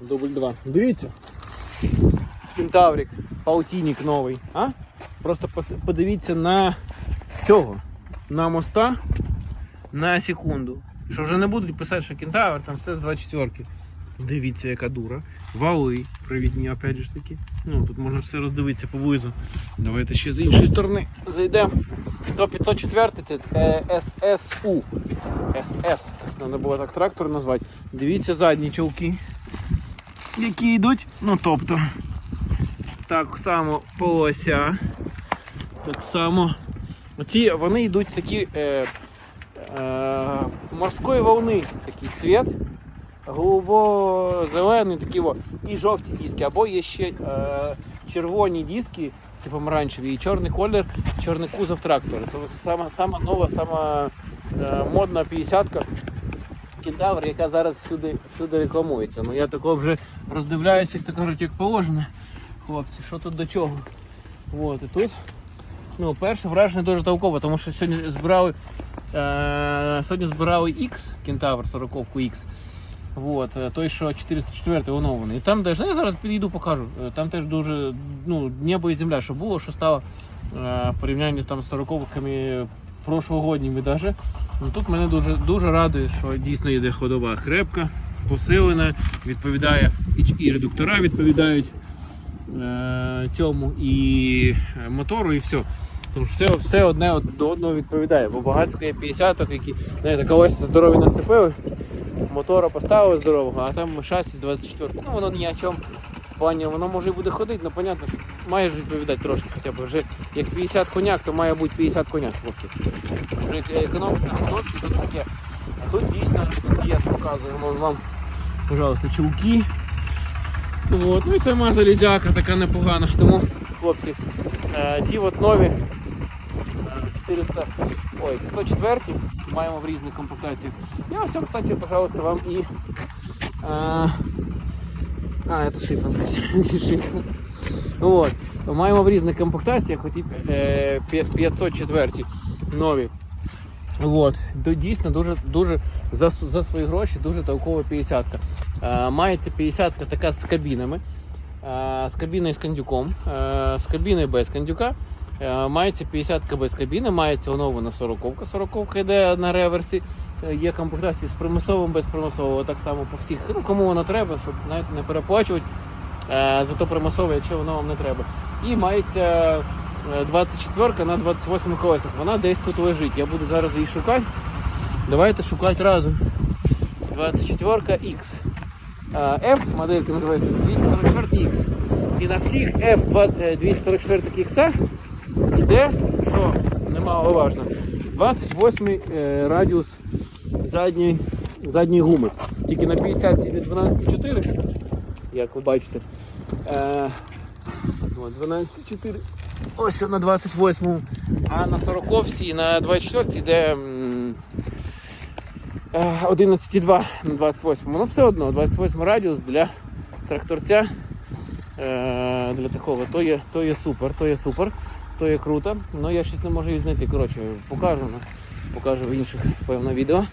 Дубль 2. Дивіться. Кентаврик, паутінник новий. А? Просто подивіться на цього. На моста на секунду. Що вже не будуть писати, що кентавр, там все з 24. Дивіться, яка дура. Вали привідні, опять же таки. Ну, тут можна все роздивитися поблизу. Давайте ще з іншої сторони зайдемо. До 504 це е, ССУ. СС. Треба було так трактор назвати. Дивіться задні чолки, які йдуть. Ну тобто, так само полося. Так само. Оці вони йдуть такі е, е, морської волни, такий цвіт. Голубо-зелений такий о, і жовті диски, або є ще е, червоні диски, типу помаранчеві, і чорний колір, чорний кузов трактора. То сама, сама нова, сама е, модна 50-ка Кентавр, яка зараз всюди всюди рекламується. Ну я такого вже роздивляюся, як то кажуть, як положено. Хлопці, що тут до чого? От, і тут. Ну, Перше враження дуже толкове, тому що сьогодні збирали е, сьогодні збирали X, кентавр 40 X. От, е, той, що 404 оновлений. І там теж, ну, я зараз підійду, покажу. Е, там теж дуже ну, небо і земля, що було, що стало е, в порівнянні з 40-ками прошлогоднім і ну, Тут мене дуже дуже радує, що дійсно йде ходова крепка, посилена, відповідає, і, і редуктора відповідають е, цьому, і е, мотору, і все. Тому що все все одне до одного відповідає. Бо багато є 50-ок, які знаєте, колись здорові нацепили, мотора поставили здорового, а там шасі з 24 Ну воно ні о чому Плані воно може і буде ходити, але понятно, що має ж відповідати трошки хоча б. Вже як 50 коняк, то має бути 50 коняк, хлопці. Вже економить на ходовці, тут таке. А тут дійсно я показую вам, вам пожалуйста, чулки. От. Ну і сама залізяка така непогана. Тому, хлопці, е, ці от нові е, 400, ой, 504 маємо в різних комплектаціях. Я ось, кстати, пожалуйста, вам і. А, это шифр. шифр. Вот. Маємо в різних комплектаціях, хоч і 504 нові. От. Дійсно дуже, дуже за, за свої гроші дуже толкова 50-ка. Е, мається 50-ка така з кабінами. Е, З кабіною з кондюком, е, з кабіною без кондюка. Е, Мається 50-ка без кабіни, мається оновлена 40-ка. 40-ка йде на реверсі. Е, Є комплектації з примусовим, без примусового, так само по всіх. Ну, кому воно треба, щоб знаєте, не переплачувати е, за то примусове, якщо воно вам не треба. І мається е, 24 на 28 колесах. Вона десь тут лежить. Я буду зараз її шукати. Давайте шукати разом. 24 X. А, F моделька називається 244 X. І на всіх F 244 X йде, що немаловажно, 28 е, радіус задньої, задньої гуми. Тільки на 50 йде 12,4, як ви бачите. Е, 12,4. Ось на 28 а на 40 і на 24 йде е, 11,2 на 28. Ну все одно, 28 радіус для тракторця. е, Для такого, то є, то є супер, то є супер, то є круто. Ну я щось не можу її знайти. Коротше, покажу, покажу в інших певно відео.